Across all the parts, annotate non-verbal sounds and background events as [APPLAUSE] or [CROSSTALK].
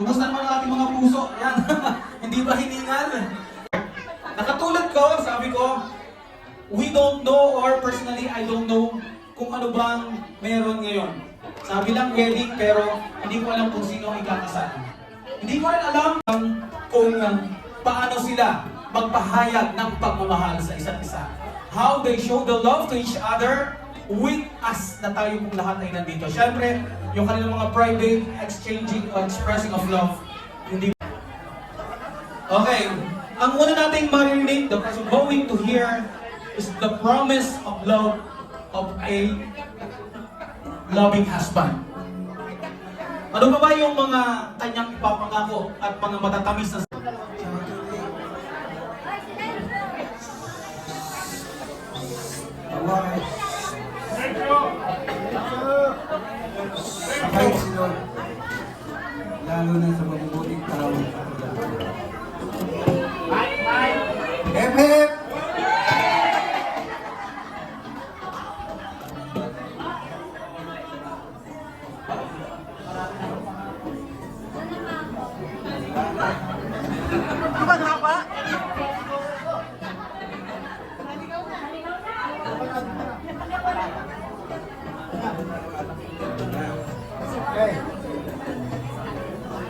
kumusta naman ang ating mga puso? Yan, [LAUGHS] hindi ba hiningal? Nakatulad ko, sabi ko, we don't know or personally I don't know kung ano bang meron ngayon. Sabi lang wedding pero hindi ko alam kung sino ang ikakasal. Hindi ko rin alam kung uh, paano sila magpahayag ng pagmamahal sa isa't isa. How they show the love to each other with us na tayo kung lahat ay nandito. Siyempre, yung kanilang mga private exchanging or expressing of love, hindi Okay, ang una nating marinig, the going to hear is the promise of love of a loving husband. Ano ba ba yung mga kanyang ipapangako at mga matatamis na Away. Hey.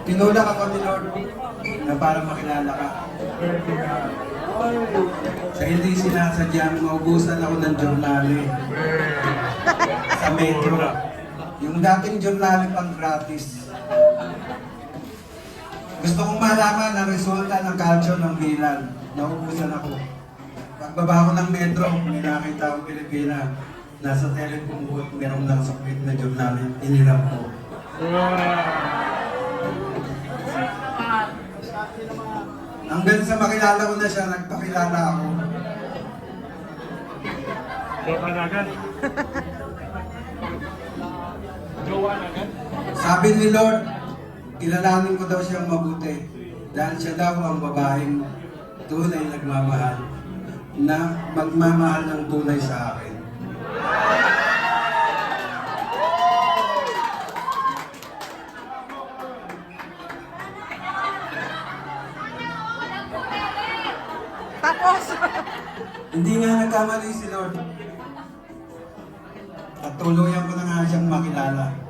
Tinulak ako ni Lord na para makilala ka. Sa hindi sinasadyang maubusan ako ng journali sa metro. Yung dating journali pang gratis. Gusto kong malaman ang resulta ng kalsyo ng bilan. Naubusan ako. Pagbaba ko ng metro, may nakita akong Pilipina. Nasa telecom booth, merong nasakit na journali. Inirap ko. Hanggang sa makilala ko na siya, nagpakilala ako. Jowa na agad. Jowa na agad. Sabi ni Lord, kilalanin ko daw siyang mabuti dahil siya daw ang babaeng tunay nagmamahal na magmamahal ng tunay sa akin. Tapos, Hindi nga nagkamali si Lord. At tuluyan ko na nga siyang makilala.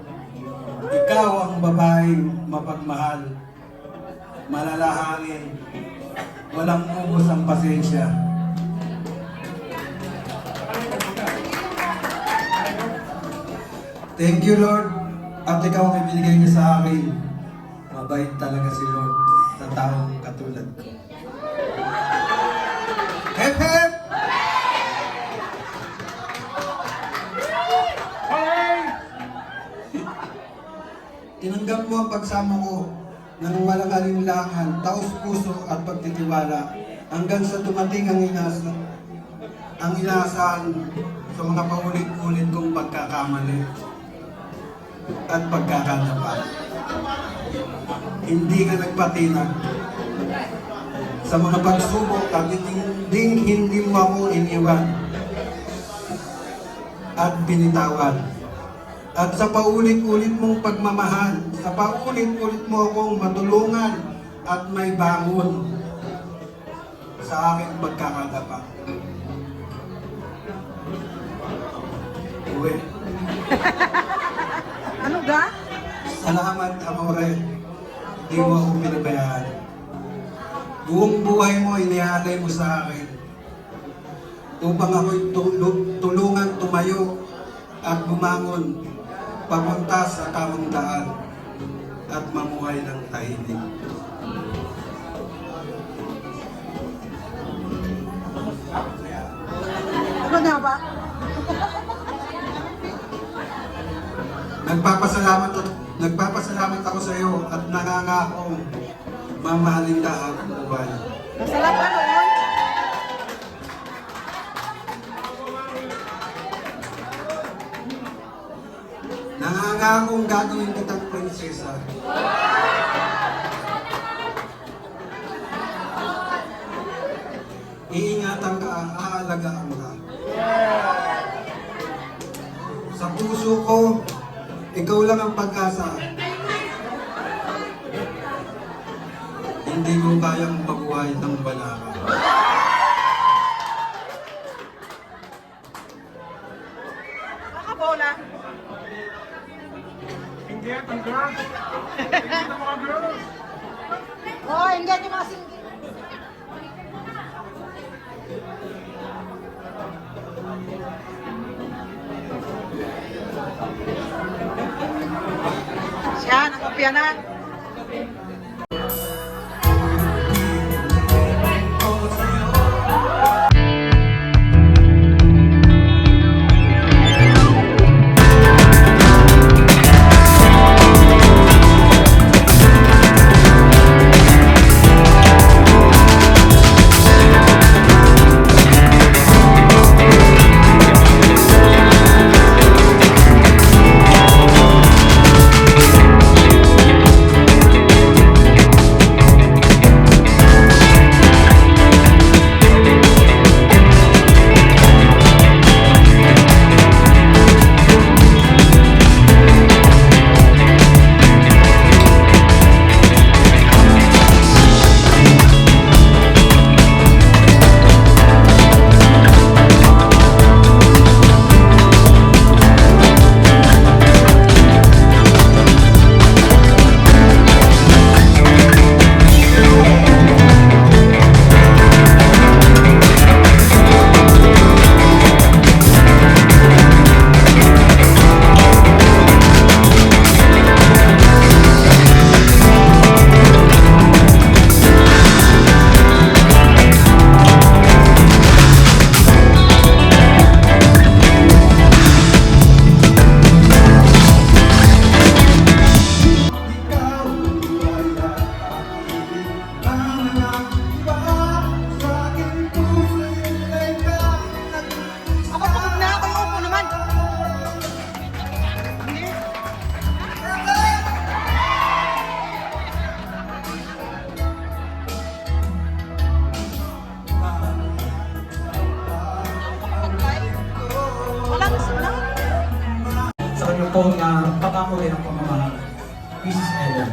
Ikaw ang babaeng mapagmahal, malalahanin, walang ubos ang pasensya. Thank you, Lord. At ikaw ang ibinigay niya sa akin. Mabait talaga si Lord sa taong katulad ko. Ang pagsamo ko ng walang alinlangan, taos puso at pagtitiwala hanggang sa dumating ang inasa ang inaasahan sa mga paulit-ulit kong pagkakamali at pagkakadapa. Hindi ka nagpatinag sa mga pagsubok at hindi, hindi mo ako iniwan at binitawan. At sa paulit-ulit mong pagmamahal, sa paulit-ulit mo akong matulungan at may bangon sa aking pagkakadapa. Uwi. [LAUGHS] ano ga? Salamat, Amore. Di mo ako pinabayaan. Buong buhay mo, inialay mo sa akin. Upang ako'y tu- tulungan tumayo at bumangon papunta sa tamang daan at mamuhay ng tahimik. Ano nga ba? Nagpapasalamat at nagpapasalamat ako sa iyo at nangangako mamahalin ka habang buhay. Masarap talaga akong gagawin kitang prinsesa. Iingatan ka, aalagaan ka. Sa puso ko, ikaw lang ang pag-asa. Hindi ko kayang mabuhay ng balaka. Yan, ang girls. Hindi ang mga girls. Oh, hindi yung mga singgi. Siya, nakopya na. Po na pangako rin ang pamamahal. Mrs. Ellen.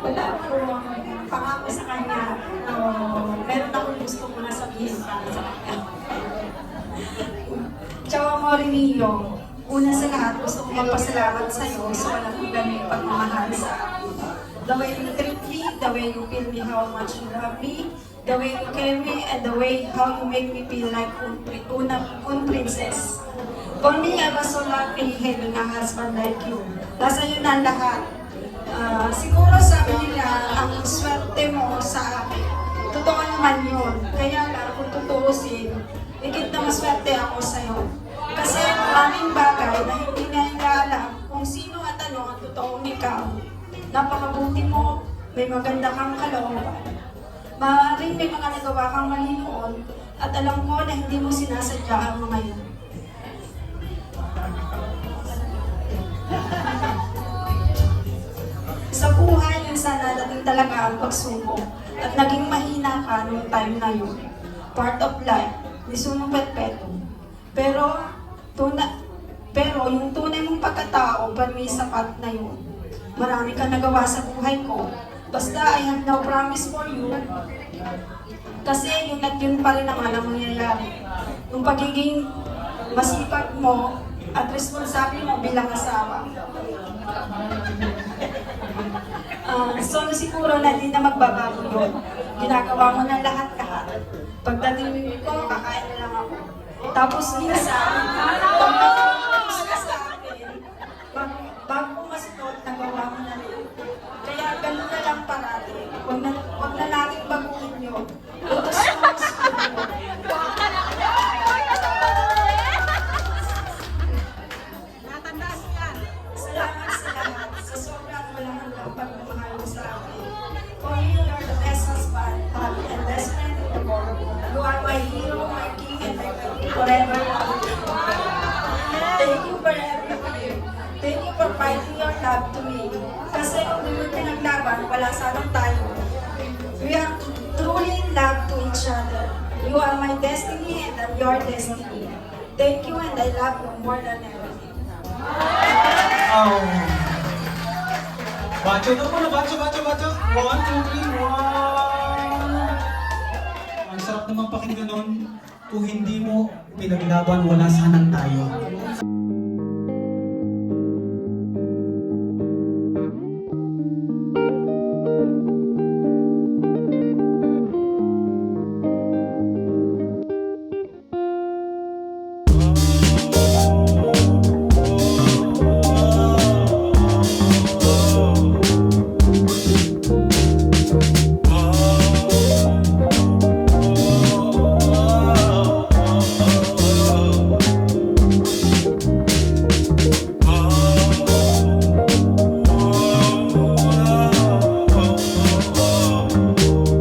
wala akong pangako sa kanya. Uh, meron akong gusto ko na sabihin para sa kanya. Ciao amore mio. Una sa lahat, gusto kong magpasalamat sa iyo sa walang hanggang pagmamahal sa akin. The way you treat me, the way you feel me how much you love me, the way you care me, and the way how you make me feel like un, una, un princess. For me, I was so lucky having a husband like you. Nasa na ang lahat. Ah, siguro sabi nila, ang swerte mo sa akin. Totoo naman yun. Kaya lang, kung tutuusin, higit na maswerte ako sa'yo. Kasi maraming bagay na hindi na alam kung sino at ano ang totoong ikaw. Napakabuti mo, may maganda kang kalooban. Maaaring may mga nagawa kang mali noon at alam ko na hindi mo sinasadya ang mga yun. Sa buhay, minsan nadating talaga ang pagsubok at naging mahina ka noong time na yun. Part of life, ni Suno Perpetuo. Pero, tuna, pero yung tunay mong pagkatao, para may sapat na yun. Marami ka nagawa sa buhay ko. Basta I have no promise for you. Kasi yun at yun pa rin naman ang mangyayari. Yung pagiging masipag mo at responsable mo bilang asawa. [LAUGHS] Ah, so siguro na hindi na magbabago yun. Ginagawa mo na lahat-lahat. Pagdating ko, kakain na lang ako. Tapos minsan, pag sa akin, bago, bago ko masuot, nagawa mo na rin. Kaya ganun na lang parati. Huwag na, huwag na natin baguhin yun. Utos mo yan. Salamat sa sobrang walang hanggang pagmamahal mo sa akin. For you are the best husband, father, and best friend in the world. You are my hero, my king, and my queen forever. Thank you for everything. Thank you for fighting your love to me. Kung di mo pinaglaban, wala sanang tayo. We are truly in love to each other. You are my destiny and I'm your destiny. Thank you and I love you more than everything. Oh. Bacho daw muna, bacho, bacho, bacho. One, two, three, one. Ang sarap naman pakinggan nun. Kung hindi mo pinaglaban, wala sanang tayo.